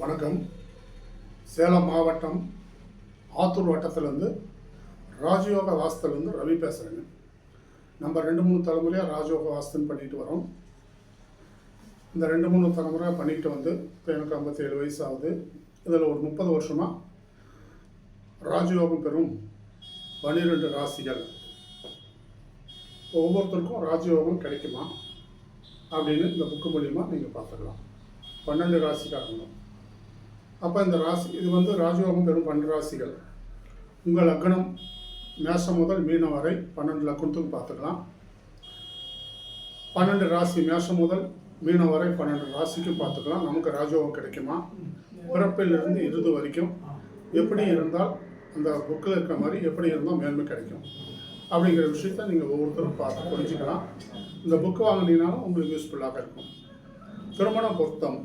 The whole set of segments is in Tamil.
வணக்கம். சேலம் மாவட்டம் ஆத்தூர் வட்டத்திலேருந்து ராஜயோக வாஸ்துலேருந்து ரவி பேசுகிறேங்க நம்ம ரெண்டு மூணு தலைமுறையாக ராஜயோக வாஸ்துன்னு பண்ணிட்டு வரோம். இந்த ரெண்டு மூணு தலைமுறையாக பண்ணிக்கிட்டு வந்து இப்போ எனக்கு ஐம்பத்தேழு வயசு ஆகுது இதில் ஒரு முப்பது வருஷமாக ராஜயோகம் பெறும் பன்னிரெண்டு ராசிகள். ஒவ்வொருத்தருக்கும் ராஜயோகம் கிடைக்குமா? அப்படின்னு இந்த புக்கு மூலியமாக நீங்கள் பார்த்துக்கலாம். பன்னெண்டு ராசிக்காரங்க. அப்போ இந்த ராசி இது வந்து ராஜயோகம் பெறும் பன்னெண்டு ராசிகள். உங்கள் லக்னம் மேஷம் முதல் மீனம் வரை பன்னெண்டு லக்கணத்துக்கு பார்த்துக்கலாம். பன்னெண்டு ராசி மேஷம் முதல் மீனம் வரை பன்னெண்டு ராசிக்கும் பார்த்துக்கலாம். நமக்கு ராஜயோகம் கிடைக்குமா? பிறப்பிலிருந்து இறுதி வரைக்கும். எப்படி இருந்தால் அந்த புக்கில் இருக்கிற மாதிரி எப்படி இருந்தால் மேன்மை கிடைக்கும். அப்படிங்கிற விஷயத்த நீங்கள் ஒவ்வொருத்தரும் பார்த்து புரிஞ்சுக்கலாம். இந்த புக்கு வாங்கினீங்கனாலும் உங்களுக்கு யூஸ்ஃபுல்லாக இருக்கும். திருமண பொருத்தம்.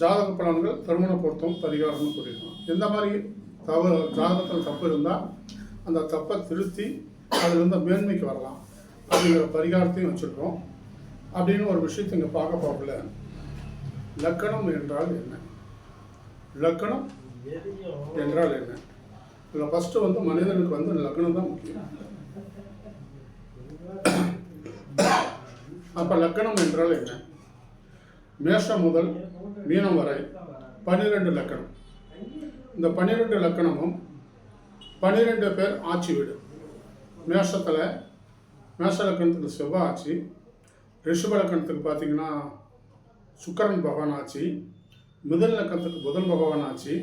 ஜாதக பலன்கள் திருமண பொருத்தம் பரிகாரம்னு சொல்லியிருக்கோம் எந்த மாதிரி தவறு ஜாதகத்தில் தப்பு இருந்தால் அந்த தப்பை திருத்தி அதிலிருந்து மேன்மைக்கு வரலாம். அப்படிங்கிற பரிகாரத்தையும் வச்சுருக்கோம். அப்படின்னு ஒரு விஷயத்தை இங்கே பார்க்க போகல. லக்கணம் என்றால் என்ன? லக்கணம் என்றால் என்ன? இதில் ஃபஸ்ட்டு வந்து மனிதனுக்கு வந்து லக்கணம் தான் முக்கியம். அப்போ லக்கணம் என்றால் என்ன? மேஷம் முதல் மீனம் வரை பன்னிரெண்டு லக்கணம். இந்த பன்னிரெண்டு லக்கணமும் பன்னிரெண்டு பேர் ஆட்சி வீடு. மேஷத்தில் மேஷ லக்கணத்துக்கு செவ்வாய் ஆட்சி ரிஷப லக்கணத்துக்கு பார்த்தீங்கன்னா சுக்கரன் பகவான் ஆட்சி மிதன் லக்கணத்துக்கு புதன் பகவான் ஆட்சி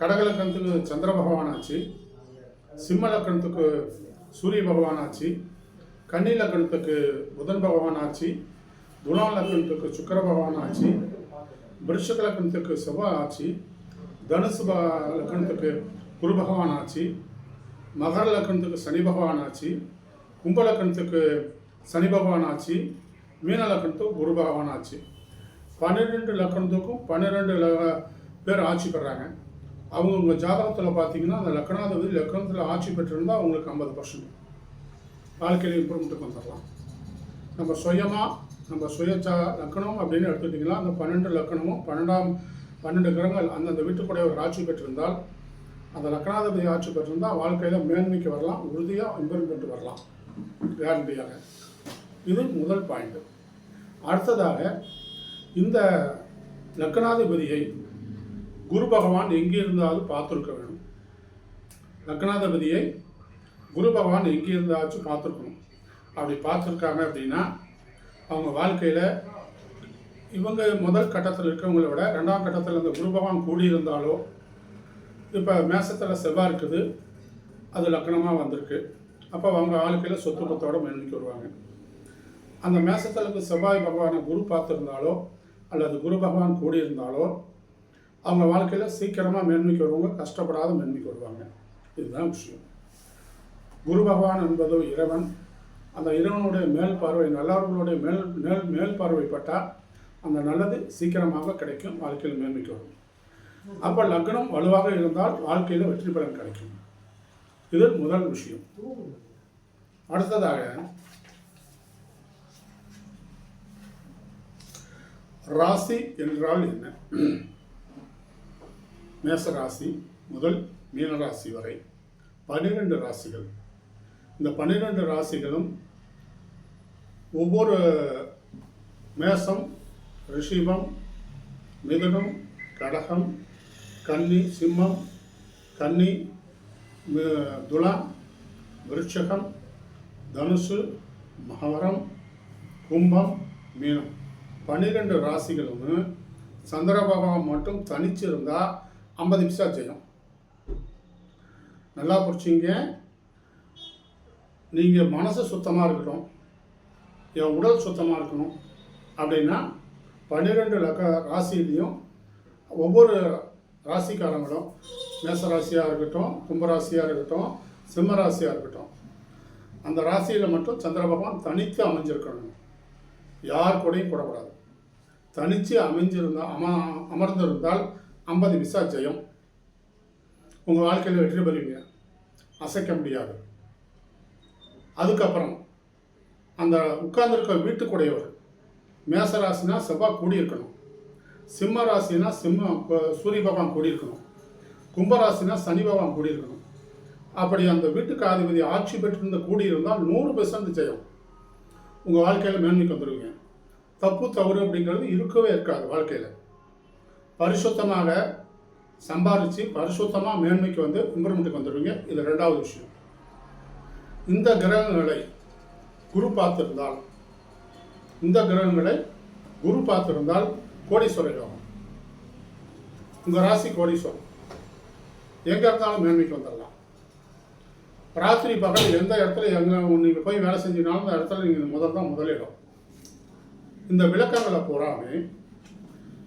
கடக லக்கணத்துக்கு சந்திர பகவான் ஆட்சி சிம்ம லக்கணத்துக்கு சூரிய பகவான் ஆட்சி கன்னி லக்கணத்துக்கு புதன் பகவான் ஆட்சி துலா லக்கணத்துக்கு சுக்கர பகவான் ஆட்சி விருஷக லக்னத்துக்கு செவ்வாய் ஆட்சி தனுசு ப லக்கணத்துக்கு குரு பகவான் ஆட்சி மகர லக்னத்துக்கு சனி பகவான் ஆட்சி கும்ப லக்னத்துக்கு சனி பகவான் ஆச்சு மீன லக்கணத்துக்கு குரு பகவான் ஆட்சி பன்னிரெண்டு லக்கணத்துக்கும் பன்னிரெண்டு பேர் ஆட்சி பெறாங்க. அவங்கவுங்க ஜாதகத்தில் பார்த்தீங்கன்னா அந்த லக்கணாதிபதி லக்கணத்தில் ஆட்சி பெற்றிருந்தால் அவங்களுக்கு ஐம்பது பர்சன்ட். வாழ்க்கையில் இம்ப்ரூவ்மெண்ட்டுக்கு வந்துடலாம் நம்ம சுயமாக நம்ம சுயச்சா லக்கணம் அப்படின்னு எடுத்துக்கிட்டிங்கன்னா அந்த பன்னெண்டு லக்கணமும் பன்னெண்டாம் பன்னெண்டு கிரகங்கள் அந்தந்த வீட்டுக்குடைய ஒரு ஆட்சி பெற்றிருந்தால் அந்த லக்கணாதிபதி ஆட்சி பெற்றிருந்தால் வாழ்க்கையில் மேன்மைக்கு வரலாம் உறுதியாக இம்ப்ரூவ்மெண்ட் வரலாம். கேரண்டியாக இது முதல் பாயிண்ட் அடுத்ததாக இந்த லக்கணாதிபதியை குரு பகவான் எங்கே இருந்தாலும் பார்த்துருக்க வேணும். லக்னாதிபதியை குரு பகவான் எங்கே இருந்தாச்சும் பார்த்துருக்கணும். அப்படி பார்த்துருக்காங்க அப்படின்னா அவங்க வாழ்க்கையில் இவங்க முதல் கட்டத்தில் இருக்கிறவங்கள விட ரெண்டாம் கட்டத்தில் அந்த குரு பகவான் கூடியிருந்தாலோ இப்போ மேசத்தில் செவ்வாய் இருக்குது அது லக்னமாக வந்திருக்கு. அப்போ அவங்க வாழ்க்கையில் சொத்து பத்தோடு மேன்மைக்கு வருவாங்க. அந்த மேசத்தில் இருக்க செவ்வாய் பகவானை குரு பார்த்துருந்தாலோ அல்லது குரு பகவான் கூடியிருந்தாலோ அவங்க வாழ்க்கையில் சீக்கிரமாக மேன்மைக்கு வருவாங்க கஷ்டப்படாத மேன்மைக்கு வருவாங்க. இதுதான் விஷயம். குரு பகவான் என்பது இறைவன் அந்த இறைவனுடைய மேல் பார்வை நல்லவர்களுடைய மேல் மேல் மேல் பார்வைப்பட்டால் அந்த நல்லது சீக்கிரமாக கிடைக்கும் வாழ்க்கையில் மேன்மைக்கு வரும். அப்போ லக்னம் வலுவாக இருந்தால் வாழ்க்கையில் வெற்றி பலன் கிடைக்கும். இது முதல் விஷயம். அடுத்ததாக ராசி என்றால் என்ன? மேச ராசி முதல் மீனராசி வரை பன்னிரெண்டு ராசிகள். இந்த பன்னிரெண்டு ராசிகளும் ஒவ்வொரு மேசம் ரிஷிபம் மிதுனம் கடகம் கன்னி சிம்மம் கன்னி மி- துலா விருட்சகம் தனுசு மகரம் கும்பம் மீனம். பன்னிரெண்டு ராசிகளும் சந்திர பகவான் மட்டும் தனிச்சிருந்தா ஐம்பது நிமிஷம் செய்யும் நல்லா பிடிச்சிங்க நீங்கள் மனசு சுத்தமாக இருக்கட்டும். என் உடல் சுத்தமாக இருக்கணும் அப்படின்னா பன்னிரெண்டு லக்க ராசிலையும் ஒவ்வொரு ராசிக்காரங்களும் மேசராசியாக இருக்கட்டும் கும்பராசியாக இருக்கட்டும் சிம்ம ராசியாக இருக்கட்டும். அந்த ராசியில் மட்டும் சந்திர பகவான் தனித்து அமைஞ்சிருக்கணும். யார் கூடயும் கூடக்கூடாது. தனித்து அமைஞ்சிருந்தால் அம அமர்ந்திருந்தால் ஐம்பது விசா ஜெயம். உங்கள் வாழ்க்கையில் வெற்றி பெறுவீங்க. அசைக்க முடியாது. அதுக்கப்புறம் அந்த உட்கார்ந்துருக்க வீட்டுக்குடையவர். மேசராசினா செவ்வாய் கூடியிருக்கணும். சிம்ம ராசினா சிம்ம சூரிய பகவான் கூடியிருக்கணும். கும்பராசினா சனி பகவான் கூடியிருக்கணும். அப்படி அந்த வீட்டுக்கு அதிபதி ஆட்சி பெற்றிருந்த கூடியிருந்தால் நூறு பெர்சன்ட் ஜெயம். உங்கள் வாழ்க்கையில் மேன்மைக்கு வந்துடுவீங்க தப்பு தவறு அப்படிங்கிறது இருக்கவே இருக்காது வாழ்க்கையில். பரிசுத்தமாக சம்பாதிச்சு பரிசுத்தமாக மேன்மைக்கு வந்து இம்ப்ரூவ்மெண்ட்டுக்கு வந்துடுவீங்க இது ரெண்டாவது விஷயம். இந்த கிரகங்களை குரு பார்த்திருந்தால் இந்த கிரகங்களை குரு பார்த்திருந்தால் கோடீஸ்வர யோகம் உங்கள் ராசி கோடீஸ்வரம் எங்கே இருந்தாலும் மேன்மைக்கு வந்துடலாம் ராத்திரி பகல் எந்த இடத்துல எங்கே நீங்கள் போய் வேலை செஞ்சீங்கனாலும் அந்த இடத்துல நீங்கள் முதல் தான் முதலிடம். இந்த விளக்கங்களை பூராமே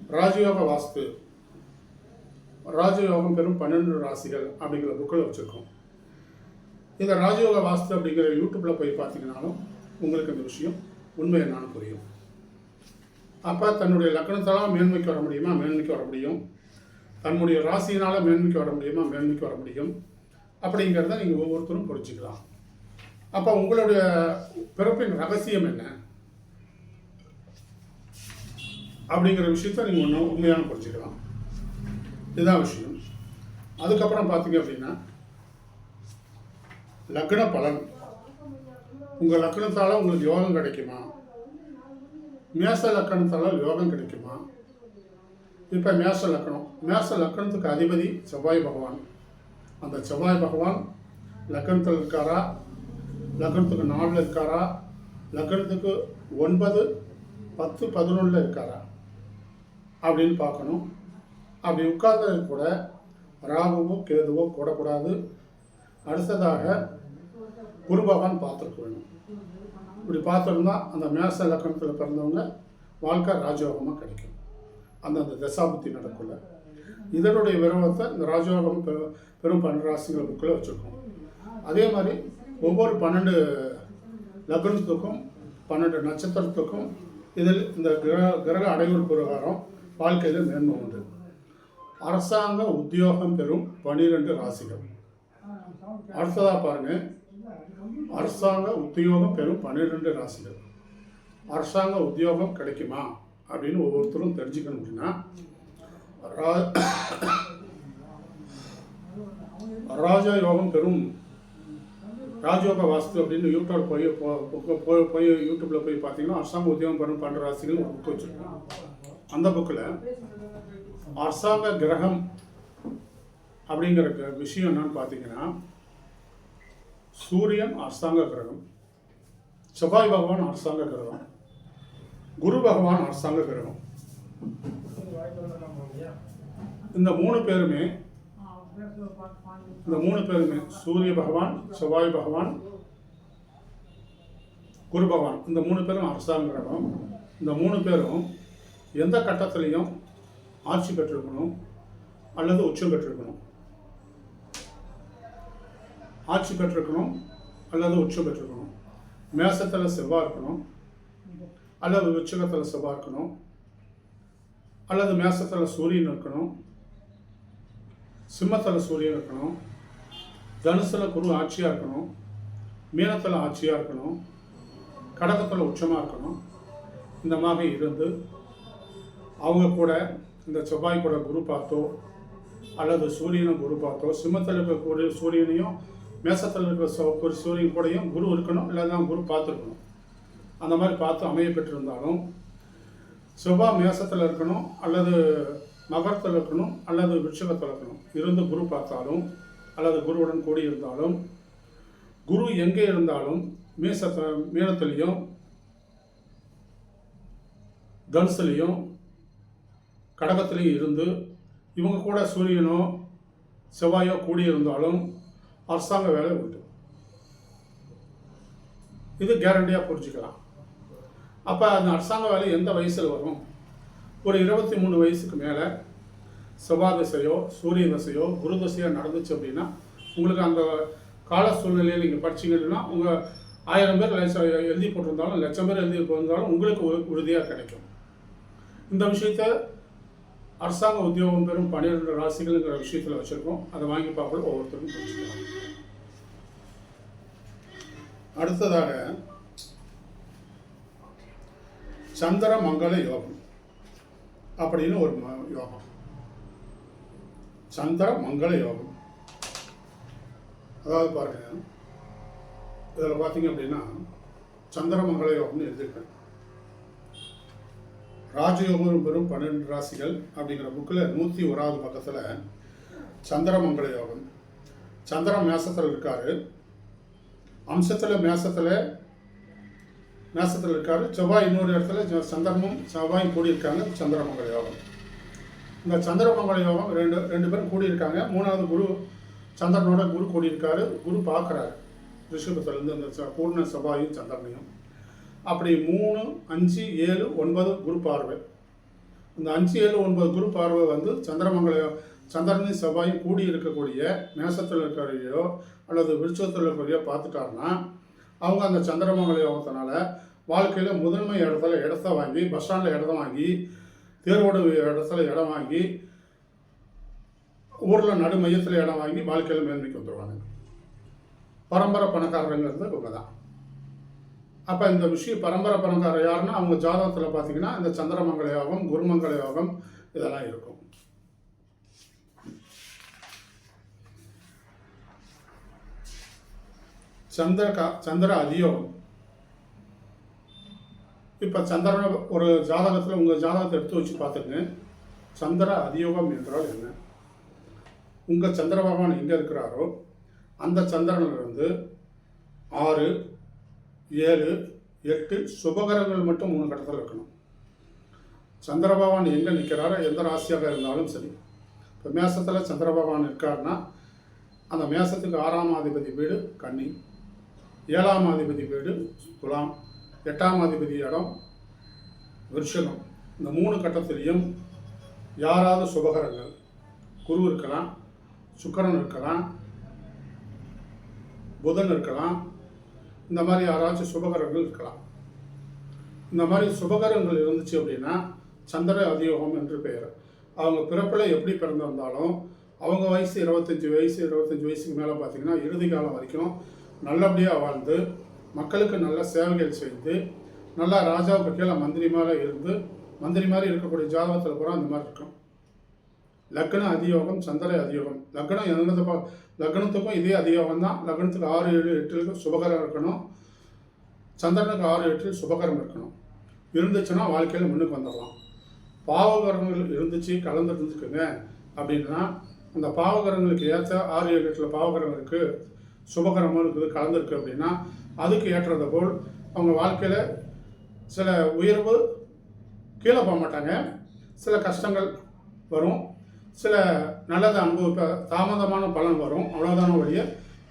ராஜயோக வாஸ்து ராஜயோகம் பெரும் பன்னெண்டு ராசிகள் அப்படிங்கிற புக்கில் வச்சுருக்கோம். இந்த ராஜயோக வாஸ்து அப்படிங்கிற யூடியூப்பில் போய் பார்த்தீங்கன்னாலும் உங்களுக்கு அந்த விஷயம் உண்மை என்னன்னு புரியும். அப்போ தன்னுடைய லக்கணத்தால் மேன்மைக்கு வர முடியுமா? மேன்மைக்கு வர முடியும். தன்னுடைய ராசியினால் மேன்மைக்கு வர முடியுமா? மேன்மைக்கு வர முடியும். அப்படிங்கிறத நீங்கள் ஒவ்வொருத்தரும் புரிஞ்சுக்கலாம். அப்போ உங்களுடைய பிறப்பின் ரகசியம் என்ன? அப்படிங்கிற விஷயத்த நீங்கள் ஒன்று உண்மையான புரிஞ்சுக்கலாம். இதுதான் விஷயம். அதுக்கப்புறம் பார்த்தீங்க அப்படின்னா லக்ன பலன். உங்கள் லக்னத்தால் உங்களுக்கு யோகம் கிடைக்குமா? மேச லக்கணத்தால் யோகம் கிடைக்குமா? இப்போ மேச லக்கணம். மேச லக்கணத்துக்கு அதிபதி செவ்வாய் பகவான். அந்த செவ்வாய் பகவான் லக்கணத்தில் இருக்காரா? லக்கணத்துக்கு நாலில் இருக்காரா? லக்கணத்துக்கு ஒன்பது பத்து பதினொன்றில் இருக்காரா? அப்படின்னு பார்க்கணும். அப்படி உட்கார்ந்தது கூட ராகுவோ கேதுவோ கூடக்கூடாது அடுத்ததாக குரு பகவான் பார்த்துருக்க வேணும். இப்படி பார்த்துருந்தா அந்த மேச லக்கணத்தில் பிறந்தவங்க வாழ்க்கை ராஜயோகமாக கிடைக்கும். அந்தந்த தசாபுத்தி நடக்குள்ள இதனுடைய விரவத்தை இந்த ராஜயோகம் பெ- பெரும் பன்னெண்டு ராசிகள் புக்கில் வச்சுருக்கோம். அதே மாதிரி ஒவ்வொரு பன்னெண்டு லக்னத்துக்கும் பன்னெண்டு நட்சத்திரத்துக்கும் இதில் இந்த கிரக கிரக அடைவு பிரகாரம் வாழ்க்கையில் மேன்மை உண்டு. அரசாங்க உத்தியோகம் பெறும் பனிரெண்டு ராசிகள். அடுத்ததாக பாருங்கள் அரசாங்க உத்தியோகம் பெறும் பன்னிரெண்டு ராசிகள். அரசாங்க உத்தியோகம் கிடைக்குமா? அப்படின்னு ஒவ்வொருத்தரும் தெரிஞ்சுக்கணும் அப்படின்னா ரா- ராஜா யோகம் பெறும் ராஜயோக வாஸ்து அப்படின்னு யூடியூப் போய் போ- போய் போய் யூடியூப்பில் போய் பார்த்தீங்கன்னா அரசாங்க உத்தியோகம் பெறும் பன்னெண்டு ராசிகள் ஒரு புக் வச்சுருக்கோம் அந்த புக்கில் அரசாங்க கிரகம் அப்படிங்கிற க- விஷயம் என்னன்னு பார்த்தீங்கன்னா சூரியன் அரசாங்க கிரகம் செவ்வாய் பகவான் அரசாங்க கிரகம் குரு பகவான் அரசாங்க கிரகம். இந்த மூணு பேருமே இந்த மூணு பேருமே சூரிய பகவான் செவ்வாய் பகவான் குரு பகவான் இந்த மூணு பேரும் அரசாங்க கிரகம். இந்த மூணு பேரும் எந்த கட்டத்திலையும் ஆட்சி பெற்றிருக்கணும் அல்லது உச்சம் பெற்றிருக்கணும். ஆட்சி பெற்றிருக்கணும் அல்லது உச்சம் பெற்றிருக்கணும். மேசத்தில் செவ்வாய் இருக்கணும் அல்லது உச்சகத்தில் செவ்வாய் இருக்கணும் அல்லது மேசத்தில் சூரியன் இருக்கணும் சிம்மத்தில் சூரியன் இருக்கணும் தனுசில் குரு ஆட்சியாக இருக்கணும் மீனத்தில் ஆட்சியாக இருக்கணும் கடகத்தில் உச்சமாக இருக்கணும். இந்த மாதிரி இருந்து அவங்க கூட இந்த செவ்வாய் கூட குரு பார்த்தோ அல்லது சூரியனை குரு பார்த்தோ சிம்மத்தில் இருக்கக்கூடிய சூரியனையும் மேசத்தில் இருக்கிற ஒரு சூரியன் கூடயும் குரு இருக்கணும் இல்லைன்னா குரு பார்த்துருக்கணும். அந்த மாதிரி பார்த்து அமைய பெற்றிருந்தாலும் செவ்வாய் மேசத்தில் இருக்கணும் அல்லது மகரத்தில் இருக்கணும் அல்லது விருட்சகத்தில் இருக்கணும். இருந்து குரு பார்த்தாலும் அல்லது குருவுடன் கூடி இருந்தாலும் குரு எங்கே இருந்தாலும் மேசத்தை மீனத்திலையும் தனுசுலேயும் கடகத்திலையும் இருந்து இவங்க கூட சூரியனோ செவ்வாயோ கூடி இருந்தாலும் அரசாங்க வேலை உண்டு. இது கேரண்டியாக புரிஞ்சுக்கலாம். அப்போ அந்த அரசாங்க வேலை எந்த வயசில் வரும்? ஒரு இருபத்தி மூணு வயசுக்கு மேலே செவ்வாய் திசையோ சூரிய திசையோ குரு திசையோ நடந்துச்சு அப்படின்னா உங்களுக்கு அந்த கால சூழ்நிலையில் நீங்கள் படிச்சிங்கன்னா உங்கள் ஆயிரம் பேர் லட்சம் எழுதி போட்டிருந்தாலும் லட்சம் பேர் எழுதி போட்டிருந்தாலும் உங்களுக்கு உ- உறுதியாக கிடைக்கும். இந்த விஷயத்த அரசாங்க உத்தியோகம் பெறும் பன்னிரெண்டு ராசிகள்ங்கிற விஷயத்தில் வச்சுருக்கோம். அதை வாங்கி பார்க்கல ஒவ்வொருத்தரும் புரிஞ்சுக்கலாம் அடுத்ததாக சந்திர மங்கள யோகம் அப்படின்னு ஒரு யோகம். சந்திர மங்கள யோகம். அதாவது பாருங்க இதில் பார்த்தீங்க அப்படின்னா சந்திர மங்கள யோகம்னு எழுதியிருக்கேன் ராஜயோகம் பெறும் பன்னெண்டு ராசிகள் அப்படிங்கிற புக்கில் நூற்றி ஓராவது பக்கத்தில் சந்திரமங்கல யோகம். சந்திரன் மேசத்தில் இருக்கார். அம்சத்தில் மேசத்தில் மேசத்தில் இருக்கார். செவ்வாய் இன்னொரு இடத்துல சந்திரமும் செவ்வாயும் கூடியிருக்காங்க. சந்திரமங்கல யோகம். இந்த சந்திரமங்கல யோகம் ரெண்டு ரெண்டு பேரும் கூடியிருக்காங்க. மூணாவது குரு சந்திரனோட குரு கூடியிருக்காரு. குரு பார்க்குறாரு. ரிஷபத்துலேருந்து அந்த ச- பூர்ண செவ்வாயும் சந்திரனையும். அப்படி மூணு அஞ்சு ஏழு ஒன்பது குரு பார்வை. இந்த அஞ்சு ஏழு ஒன்பது குரு பார்வை வந்து சந்திரமங்கல சந்திரனையும் செவ்வாயும் கூடி இருக்கக்கூடிய மேசத்தில் இருக்கிறவையோ அல்லது விருச்சத்தில் இருக்கிறவையோ பார்த்துட்டாருன்னா அவங்க அந்த சந்திரமங்கல யோகத்தினால வாழ்க்கையில் முதன்மை இடத்துல இடத்த வாங்கி பஸ் ஸ்டாண்டில் இடத்த வாங்கி தேர்வோட இடத்துல இடம் வாங்கி ஊரில் நடு மையத்தில் இடம் வாங்கி வாழ்க்கையில் மேன்மைக்கு வந்துடுவாங்க பரம்பரை பணக்காரங்கிறது இவங்க தான். அப்போ இந்த விஷயம் பரம்பரை பரம்பரை யாருன்னா அவங்க ஜாதகத்தில் பார்த்தீங்கன்னா இந்த சந்திரமங்கல யோகம் குருமங்கல யோகம் இதெல்லாம் இருக்கும். சந்திர கா சந்திர அதியோகம். இப்போ சந்திரன ஒரு ஜாதகத்தில் உங்கள் ஜாதகத்தை எடுத்து வச்சு பார்த்துக்கங்க. சந்திர அதியோகம் என்றால் என்ன? உங்கள் சந்திர பகவான் எங்கே இருக்கிறாரோ அந்த சந்திரனிலிருந்து ஆறு ஏழு எட்டு சுபகரங்கள் மட்டும் மூணு கட்டத்தில் இருக்கணும். சந்திரபகவான் எங்கே நிற்கிறாரோ எந்த ராசியாக இருந்தாலும் சரி. இப்போ மேசத்தில் சந்திரபகவான் இருக்காருன்னா அந்த மேசத்துக்கு ஆறாம் அதிபதி வீடு கன்னி. ஏழாம் அதிபதி வீடு துலாம். எட்டாம் அதிபதி இடம் விருஷகம். இந்த மூணு கட்டத்திலையும் யாராவது சுபகரங்கள். குரு இருக்கலாம் சுக்கரன் இருக்கலாம் புதன் இருக்கலாம் இந்த மாதிரி யாராச்சும் சுபகரங்கள் இருக்கலாம். இந்த மாதிரி சுபகரங்கள் இருந்துச்சு அப்படின்னா சந்திர அதியோகம் என்று பெயர். அவங்க பிறப்பில் எப்படி பிறந்திருந்தாலும் அவங்க வயசு இருபத்தஞ்சி வயசு இருபத்தஞ்சி வயசுக்கு மேலே பார்த்தீங்கன்னா இறுதி காலம் வரைக்கும் நல்லபடியாக வாழ்ந்து மக்களுக்கு நல்ல சேவைகள் செய்து நல்லா ராஜாவுக்கு கீழே மந்திரி மேலே இருந்து மந்திரி மாதிரி இருக்கக்கூடிய ஜாதகத்தில் பூரா அந்த மாதிரி இருக்கும். லக்ன அதியோகம் சந்திர அதியோகம். லக்னம் எந்த லக்னத்துக்கும் இதே அதியோகம் தான். லக்னத்துக்கு ஆறு ஏழு எட்டுக்கு சுபகரம் இருக்கணும். சந்திரனுக்கு ஆறு எட்டு சுபகரம் இருக்கணும். இருந்துச்சுன்னா வாழ்க்கையில் முன்னுக்கு வந்துடலாம். பாவகரங்கள் இருந்துச்சு கலந்து அப்படின்னா அந்த பாவகரங்களுக்கு ஏற்ற ஆறு ஏழு எட்டில் பாவகரம் இருக்குது சுபகரமும் இருக்குது கலந்துருக்கு அப்படின்னா அதுக்கு ஏற்றது போல் அவங்க வாழ்க்கையில் சில உயர்வு கீழே போக மாட்டாங்க. சில கஷ்டங்கள் வரும். சில நல்லதை அனுபவிப்ப தாமதமான பலன் வரும். அவ்வளோதான ஒழிய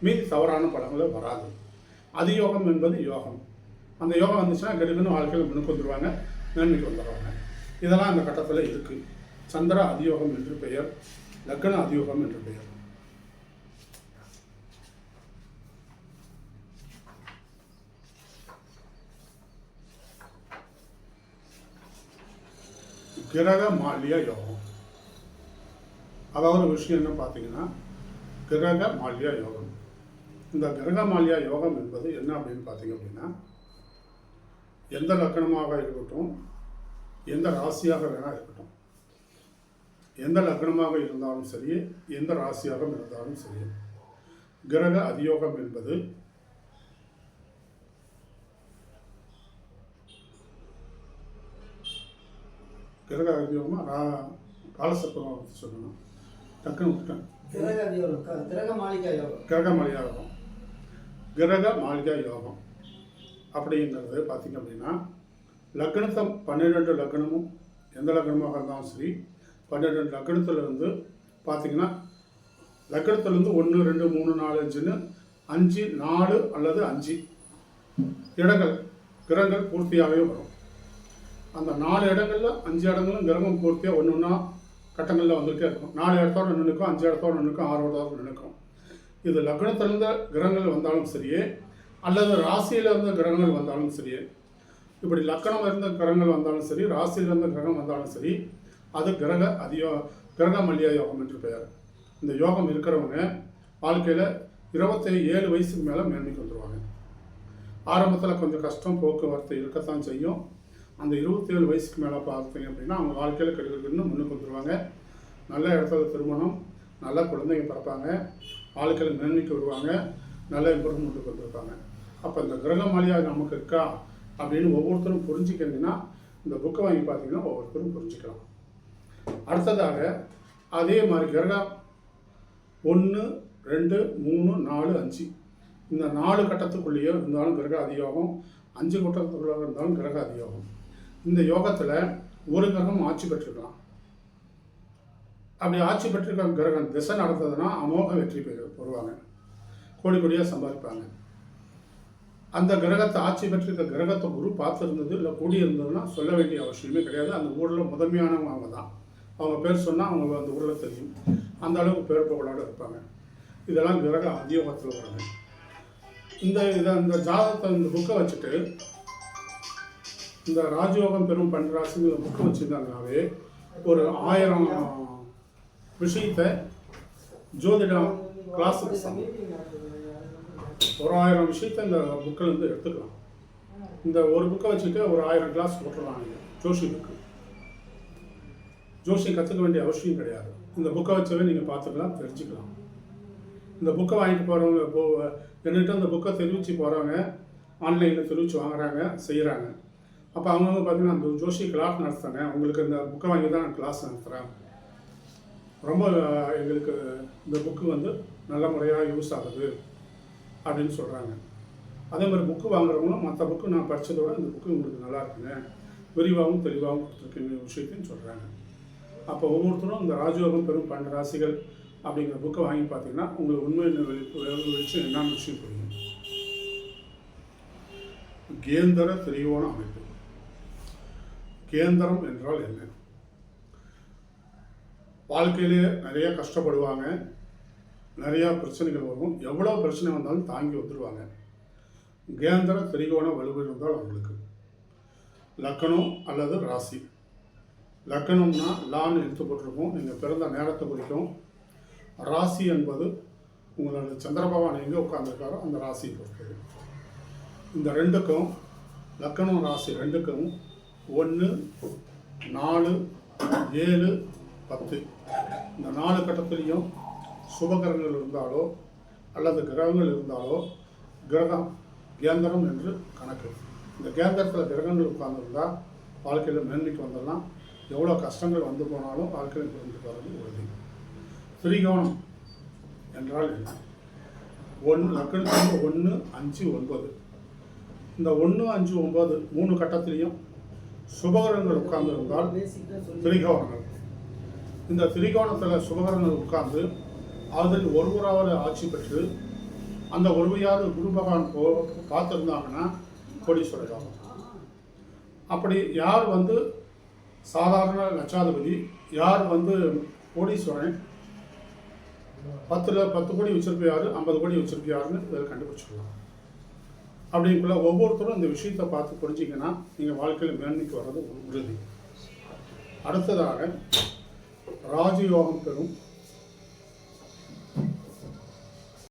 மீதி தவறான பலன்கள் வராது. அதியோகம் என்பது யோகம். அந்த யோகம் வந்துச்சுன்னா கெடுக்குன்னு வாழ்க்கையில் முன்னுக்கு வந்துடுவாங்க நன்மைக்கு வந்துடுவாங்க இதெல்லாம் அந்த கட்டத்தில் இருக்குது சந்திர அதியோகம் என்று பெயர் லக்ன அதியோகம் என்று பெயர். கிரக மாலிய யோகம். அதாவது ஒரு விஷயம் என்ன பார்த்தீங்கன்னா கிரக மால்யா யோகம். இந்த கிரக மால்யா யோகம் என்பது என்ன அப்படின்னு பார்த்தீங்க அப்படின்னா எந்த லக்கணமாக இருக்கட்டும் எந்த ராசியாக வேணா இருக்கட்டும். எந்த லக்னமாக இருந்தாலும் சரி எந்த ராசியாக இருந்தாலும் சரி கிரக அதியோகம் என்பது கிரக அதியோகமாக ரா காலசர்ப்பம் சொல்லணும் டக்குன்னு விட்டுட்டேன் கிரக மாளிகா யோகம். கிரக மாளிகா யோகம். கிரக மாளிகா யோகம். அப்படிங்கிறது பார்த்திங்க அப்படின்னா லக்னத்தை பன்னிரெண்டு லக்னமும் எந்த லக்னமாக இருந்தாலும் சரி பன்னிரெண்டு லக்னத்துல இருந்து பார்த்தீங்கன்னா லக்னத்துலேருந்து ஒன்று ரெண்டு மூணு நாலு அஞ்சுன்னு அஞ்சு நாலு அல்லது அஞ்சு இடங்கள் கிரகங்கள் பூர்த்தியாகவே வரும். அந்த நாலு இடங்கள்ல அஞ்சு இடங்களும் கிரகம் பூர்த்தியாக ஒன்று ஒன்றா கட்டங்களில் வந்துகிட்டே இருக்கும். நாலு இடத்தோட நின்றுக்கும் அஞ்சு இடத்தோட நின்றுக்கும் ஆறு இடத்தோட நின்றுக்கும் இது லக்னத்திலிருந்த கிரகங்கள் வந்தாலும் சரியே அல்லது ராசியில் இருந்த கிரகங்கள் வந்தாலும் சரியே. இப்படி லக்கணம் இருந்த கிரகங்கள் வந்தாலும் சரி ராசியில் இருந்த கிரகம் வந்தாலும் சரி அது கிரக அதியோ கிரக மல்லியா யோகம் என்று பெயர். இந்த யோகம் இருக்கிறவங்க வாழ்க்கையில் இருபத்தி ஏழு வயசுக்கு மேலே மேன்மைக்கு வந்துடுவாங்க ஆரம்பத்தில் கொஞ்சம் கஷ்டம் போக்குவரத்து இருக்கத்தான் செய்யும். அந்த இருபத்தேழு வயசுக்கு மேலே பார்த்தீங்க அப்படின்னா அவங்க வாழ்க்கையில் கெடுக்கணும்னு முன்னுக்கு வந்துடுவாங்க நல்ல இடத்துல திருமணம் நல்ல குழந்தைங்க பிறப்பாங்க வாழ்க்கையில் மேன்மைக்கு வருவாங்க நல்ல இம்ப்ரூவ்மெண்ட்டுக்கு வந்திருப்பாங்க. அப்போ இந்த கிரகமாளியாக நமக்கு இருக்கா அப்படின்னு ஒவ்வொருத்தரும் புரிஞ்சுக்கிங்கன்னா இந்த புக்கை வாங்கி பார்த்தீங்கன்னா ஒவ்வொருத்தரும் புரிஞ்சுக்கலாம். அடுத்ததாக அதே மாதிரி கிரகம். ஒன்று ரெண்டு மூணு நாலு அஞ்சு. இந்த நாலு கட்டத்துக்குள்ளேயே இருந்தாலும் கிரக அதியோகம் அஞ்சு கட்டத்துக்குள்ளே இருந்தாலும் கிரக அதியோகம் இந்த யோகத்தில் ஒரு கிரகம் ஆட்சி பெற்றிருக்கலாம். அப்படி ஆட்சி பெற்றிருக்க கிரகம் திசை நடந்ததுன்னா அமோக வெற்றி பெறு வருவாங்க கோடி கோடியாக சம்பாதிப்பாங்க. அந்த கிரகத்தை ஆட்சி பெற்றிருக்க கிரகத்தை குரு பார்த்துருந்தது இல்லை கூடி இருந்ததுன்னா சொல்ல வேண்டிய அவசியமே கிடையாது. அந்த ஊரில் முதன்மையானவங்க அவங்க தான். அவங்க பேர் சொன்னால் அவங்க அந்த ஊரில் தெரியும். அந்த அளவுக்கு பேர் புகழோடு இருப்பாங்க. இதெல்லாம் கிரக அதியோகத்தில் வராங்க இந்த இதை இந்த ஜாதகத்தை இந்த புக்கை வச்சுட்டு இந்த ராஜயோகம் பெரும் பன்ராசிங்கிற புக்கை வச்சுருந்தாங்கனாவே ஒரு ஆயிரம் விஷயத்தை ஜோதிடம் கிளாஸுக்கு சமம் ஒரு ஆயிரம் விஷயத்தை இந்த புக்கில் இருந்து எடுத்துக்கலாம். இந்த ஒரு புக்கை வச்சுட்டு ஒரு ஆயிரம் கிளாஸ் போட்டுடலாம் நீங்கள் ஜோஷி புக்கு. ஜோஷி கற்றுக்க வேண்டிய அவசியம் கிடையாது. இந்த புக்கை வச்சவே நீங்கள் பார்த்துக்கலாம் தெரிஞ்சுக்கலாம். இந்த புக்கை வாங்கிட்டு போகிறவங்க போ என்கிட்ட இந்த புக்கை தெரிவித்து போகிறவங்க ஆன்லைனில் தெரிவித்து வாங்குறாங்க செய்கிறாங்க அப்போ அவங்க வந்து பார்த்தீங்கன்னா அந்த ஜோஷி கிளாஸ் நடத்துகிறாங்க உங்களுக்கு இந்த புக்கை வாங்கி தான் நான் கிளாஸ் நடத்துகிறேன் ரொம்ப எங்களுக்கு இந்த புக்கு வந்து நல்ல முறையாக யூஸ் ஆகுது அப்படின்னு சொல்கிறாங்க அதே மாதிரி புக்கு வாங்குறவங்களும் மற்ற புக்கு நான் படித்ததோட இந்த புக்கு உங்களுக்கு நல்லா இருக்குங்க விரிவாகவும் தெளிவாகவும் கொடுத்துருக்கீங்க விஷயத்தையும் சொல்கிறாங்க அப்போ ஒவ்வொருத்தரும் இந்த ராஜயோகம் பெரும் பன்னெண்டு ராசிகள் அப்படிங்கிற புக்கை வாங்கி பார்த்தீங்கன்னா உங்களுக்கு உண்மை வெளி- என்னன்னு விஷயம் புரியும். கேந்திர திரியோண அமைப்பு. கேந்திரம் என்றால் என்ன? வாழ்க்கையிலே நிறைய கஷ்டப்படுவாங்க. நிறையா பிரச்சனைகள் வரும். எவ்வளோ பிரச்சனை வந்தாலும் தாங்கி வந்துடுவாங்க கேந்திர திரிகோண வலுவு இருந்தால் அவங்களுக்கு. லக்கணம் அல்லது ராசி. லக்கணம்னா லான்னு எழுத்து போட்டிருக்கோம். நீங்கள் பிறந்த நேரத்தை குறிக்கும். ராசி என்பது உங்களோட சந்திரபகவான் எங்கே உட்காந்துருக்காரோ அந்த ராசியை பொறுத்தது. இந்த ரெண்டுக்கும் லக்கணம் ராசி ரெண்டுக்கும் ஒன்று நாலு ஏழு பத்து. இந்த நாலு கட்டத்துலேயும் சுபகிரகங்கள் இருந்தாலோ அல்லது கிரகங்கள் இருந்தாலோ கிரகம் கேந்திரம் என்று கணக்கு. இந்த கேந்திரத்தில் கிரகங்கள் உட்கார்ந்துருந்தால் வாழ்க்கையில் மேன்மைக்கு வந்துடலாம் எவ்வளோ கஷ்டங்கள் வந்து போனாலும் வாழ்க்கையில் புரிந்து போகிறது உறுதி. திரிகோணம் என்றால் என்ன? ஒன்று லக்கணத்துக்கு ஒன்று அஞ்சு ஒன்பது. இந்த ஒன்று அஞ்சு ஒன்பது மூணு கட்டத்துலேயும் சுபகிரகங்கள் உட்கார்ந்திருந்தால் திரிகோணங்கள். இந்த திரிகோணத்தில் சுபகரங்கள் உட்கார்ந்து அதில் ஒருவராவது ஆட்சி பெற்று அந்த ஒருவையாவது குரு பகவான் போ பார்த்துருந்தாங்கன்னா கோடீஸ்வரர். யோகம் அப்படி யார் வந்து சாதாரண லட்சாதிபதி யார் வந்து கோடீஸ்வரன்? பத்தில் பத்து கோடி வச்சுருப்பியாரு ஐம்பது கோடி வச்சுருப்பியாருன்னு யாருன்னு இதில் கண்டுபிடிச்சிடலாம். அப்படிங்குள்ள ஒவ்வொருத்தரும் இந்த விஷயத்தை பார்த்து புரிஞ்சிங்கன்னா நீங்கள் வாழ்க்கையில் மேன்மைக்கு வர்றது உறுதி. அடுத்ததாக ராஜயோகம் பெறும்